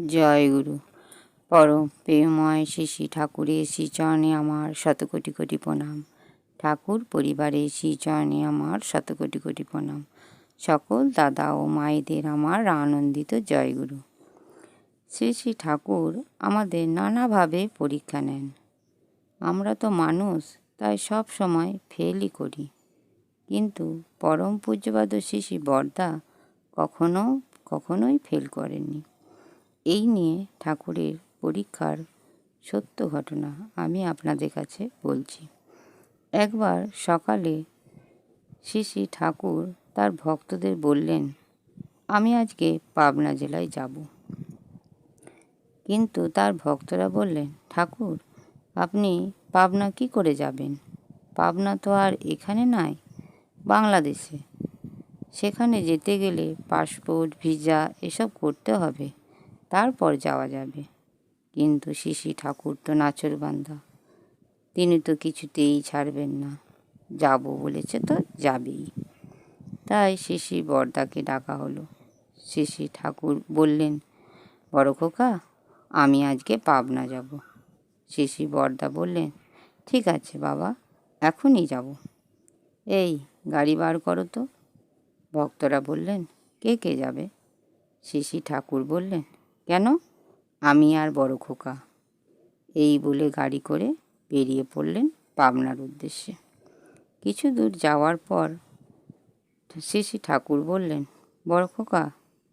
জয় গুরু পরম প্রেমময় শ্রী শ্রী ঠাকুরের শ্রীচরণে আমার শত কোটি প্রণাম। ঠাকুর পরিবারের শ্রীচরণে আমার শত কোটি কোটি প্রণাম। সকল দাদা ও মায়েদের আমার আনন্দিত জয়গুরু। শ্রী শ্রী ঠাকুর আমাদের নানাভাবে পরীক্ষা নেন। আমরা তো মানুষ, তাই সব সময় ফেলই করি। কিন্তু পরম পূজ্যবাদ শ্রী শ্রী বর্দা কখনো, কখনোই ফেল করেননি। এই নিয়ে ঠাকুরের পরীক্ষার সত্য ঘটনা আমি আপনাদের কাছে বলছি। একবার সকালে শ্রী ঠাকুর তার ভক্তদের বললেন, আমি আজকে পাবনা জেলায় যাব। কিন্তু তার ভক্তরা বললেন, ঠাকুর, আপনি পাবনা কি করে যাবেন? পাবনা তো আর এখানে নাই, বাংলাদেশে। সেখানে যেতে গেলে পাসপোর্ট, ভিসা এসব করতে হবে। তারপর যাওয়া যাবে। কিন্তু শিশি ঠাকুর তো নাচরবান্ধা তিনি তো কিছুতেই ছাড়বেন না। যাব বলেছে তো যাবেই। তাই শিশি বর্দাকে ডাকা হলো। শিশি ঠাকুর বললেন, বড় খোকা, আমি আজকে পাবনা যাব। শিশি বর্দা বললেন, ঠিক আছে বাবা, এখনই যাব। এই গাড়ি বার করো তো। ভক্তরা বললেন, কে কে যাবে? শিশি ঠাকুর বললেন কেন? আমি আর বড় খোকা। এই বলে গাড়ি করে বেরিয়ে পড়লেন পাবনার উদ্দেশ্যে। কিছু দূর যাওয়ার পর শিশি ঠাকুর বললেন, বড় খোকা,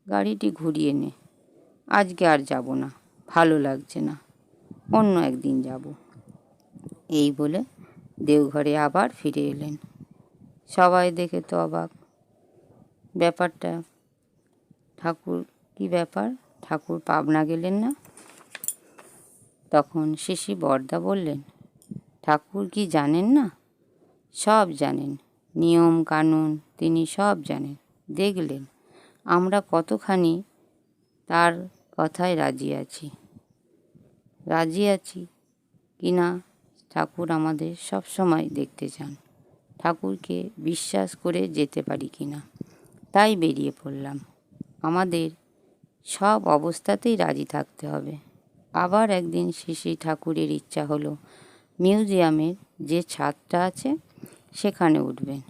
গাড়িটি ঘুরিয়ে নে। আজকে আর যাব না, ভালো লাগছে না। অন্য একদিন যাব। এই বলে দেওঘরে আবার ফিরে এলেন। সবাই দেখে তো অবাক। ব্যাপারটা, ঠাকুর কি ব্যাপার? ঠাকুর পাবনা গেলেন না? তখন শিশি বর্দা বললেন, ঠাকুর কি জানেন না? সব জানেন। নিয়ম, কানুন তিনি সব জানেন। দেখলেন, আমরা কতখানি তার কথায় রাজি আছি। রাজি আছি কি না? ঠাকুর আমাদের সব সময় দেখতে চান। ঠাকুরকে বিশ্বাস করে যেতে পারি কি না? তাই বেরিয়ে পড়লাম। আমাদের সব অবস্থাতেই রাজি থাকতে হবে। আবার একদিন শিশি ঠাকুরের ইচ্ছা হলো, মিউজিয়ামের যে ছাদটা আছে সেখানে উঠবেন।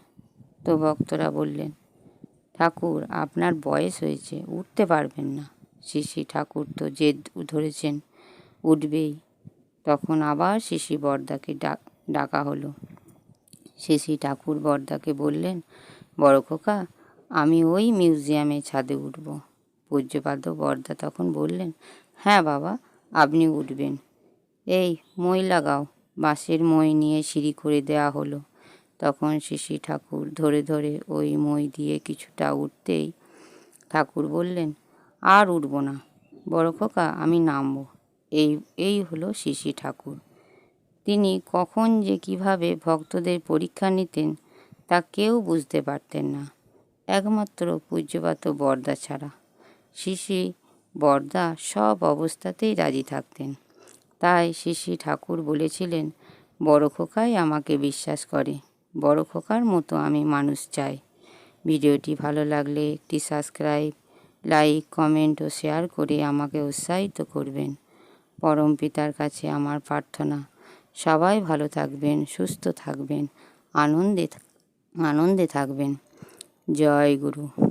তো ভক্তরা বললেন, ঠাকুর, আপনার বয়স হয়েছে, উঠতে পারবেন না। শিশি ঠাকুর তো জেদ ধরেছেন, উঠবেই। তখন আবার শিশি বর্দাকে ডাকা হলো। শিশি ঠাকুর বর্দাকে বললেন, বড় খোকা, আমি ওই মিউজিয়ামে ছাদে উঠব। পূজ্যপাদ বর্দা তখন বললেন হ্যাঁ বাবা, আপনি উঠবেন। এই মই লাগাও, বাঁশের মই নিয়ে সিঁড়ি করে দেয়া হলো। তখন শিশি ঠাকুর ধরে ধরে ওই মই দিয়ে কিছুটা উঠতেই ঠাকুর বললেন, আর উঠব না। বড় খোকা, আমি নামবো। এই এই হলো শিশি ঠাকুর। তিনি কখন যে কীভাবে ভক্তদের পরীক্ষা নিতেন তা কেউ বুঝতে পারতেন না। একমাত্র পূজ্যপাত বর্দা ছাড়া। শিশি, বর্দা সব অবস্থাতেই রাজি থাকতেন। তাই শিশি ঠাকুর বলেছিলেন, বড় খোকাই আমাকে বিশ্বাস করে। বড় খোকার মতো আমি মানুষ চাই। ভিডিওটি ভালো লাগলে একটি সাবস্ক্রাইব, লাইক, কমেন্ট ও শেয়ার করে আমাকে উৎসাহিত করবেন। পরম পিতার কাছে আমার প্রার্থনা। সবাই ভালো থাকবেন, সুস্থ থাকবেন, আনন্দে আনন্দে থাকবেন। জয় গুরু।